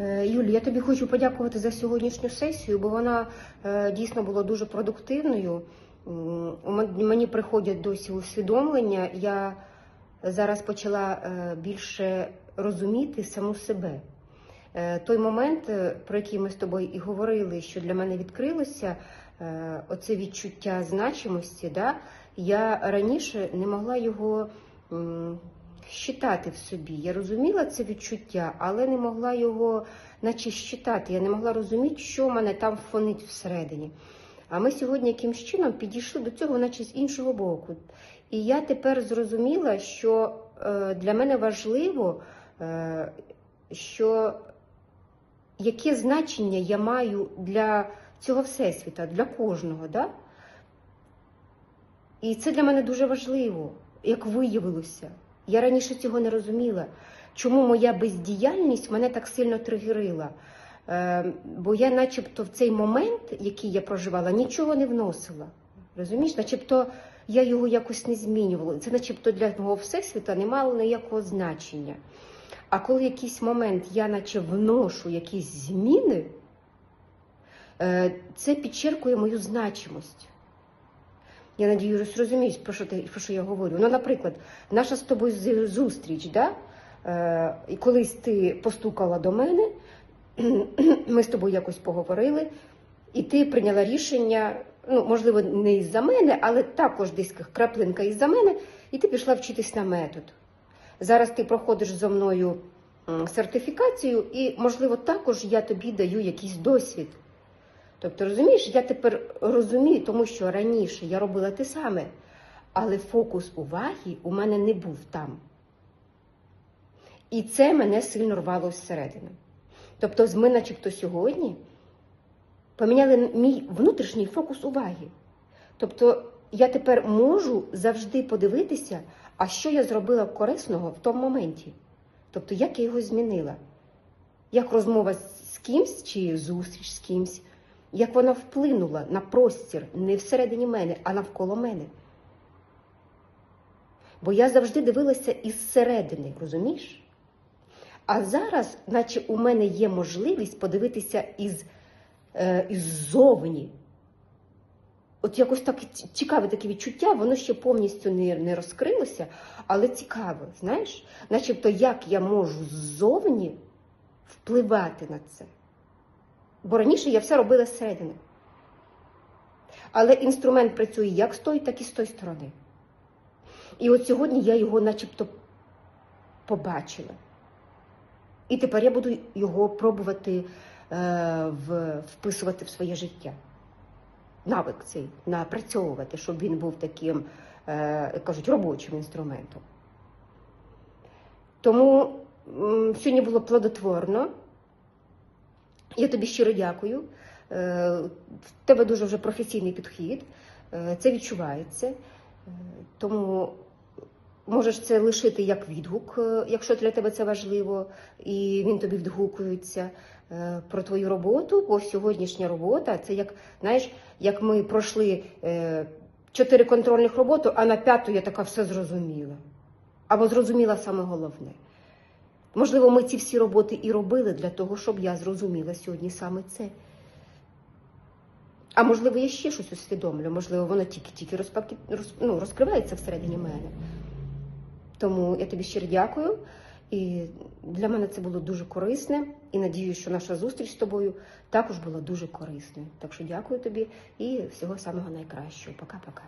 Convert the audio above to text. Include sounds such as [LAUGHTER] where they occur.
Е, Юлі, я тобі хочу подякувати за сьогоднішню сесію, бо вона е, дійсно була дуже продуктивною. Мені приходять досі усвідомлення. Я зараз почала е, більше розуміти саму себе. Той момент, про який ми з тобою і говорили, що для мене відкрилося, оце відчуття значимості, да? я раніше не могла його щитати в собі. Я розуміла це відчуття, але не могла його наче щитати. Я не могла розуміти, що в мене там фонить всередині. А ми сьогодні якимсь чином підійшли до цього, наче з іншого боку. І я тепер зрозуміла, що е, для мене важливо, е, що яке значення я маю для цього всесвіта, для кожного. Да? І це для мене дуже важливо, як виявилося. Я раніше цього не розуміла. Чому моя бездіяльність мене так сильно тригерила? Е, бо я, начебто, в цей момент, який я проживала, нічого не вносила. Розумієш, начебто я його якось не змінювала. Це, начебто, для мого всесвіта не мало ніякого значення. А коли якийсь момент я наче вношу якісь зміни, е, це підчеркує мою значимость. Я надіюсь, розумієш, про що, ти, про що я говорю. Ну, наприклад, наша з тобою зустріч, да? е, і колись ти постукала до мене, [CLEARS THROAT] ми з тобою якось поговорили, і ти прийняла рішення, ну, можливо, не із-за мене, але також десь краплинка із-за мене, і ти пішла вчитись на метод. Зараз ти проходиш зо мною сертифікацію, і, можливо, також я тобі даю якийсь досвід. Тобто, розумієш, я тепер розумію, тому що раніше я робила те саме, але фокус уваги у мене не був там. І це мене сильно рвало зсередини. Тобто, ми, начебто, сьогодні поміняли мій внутрішній фокус уваги. Тобто, я тепер можу завжди подивитися, а що я зробила корисного в тому моменті. Тобто, як я його змінила, як розмова з кимсь чи зустріч з кимсь, як вона вплинула на простір не всередині мене, а навколо мене. Бо я завжди дивилася із середини, розумієш? А зараз, наче у мене є можливість подивитися із, е, іззовні. От якось так цікаве таке відчуття, воно ще повністю не, не розкрилося, але цікаво, знаєш, начебто як я можу ззовні впливати на це. Бо раніше я все робила зсередини. Але інструмент працює як з тої, так і з тої сторони. І от сьогодні я його начебто побачила. І тепер я буду його пробувати е, в, вписувати в своє життя. Навик цей напрацьовувати, щоб він був таким, е, кажуть, робочим інструментом. Тому м, сьогодні було плодотворно. Я тобі щиро дякую. Е, В тебе дуже вже професійний підхід, Е, це відчувається. Е, Тому можеш це лишити як відгук, якщо для тебе це важливо, і він тобі відгукується про твою роботу, бо сьогоднішня робота це як, знаєш, як ми пройшли чотири контрольних роботи, а на п'яту я така все зрозуміла. Або зрозуміла саме головне. Можливо, ми ці всі роботи і робили для того, щоб я зрозуміла сьогодні саме це. А можливо, я ще щось усвідомлю, можливо, воно тільки-тільки ну, розкривається всередині мене. Тому я тобі щиро дякую. І для мене це було дуже корисне. І надію, що наша зустріч з тобою також була дуже корисною. Так що дякую тобі і всього самого найкращого. Пока-пока.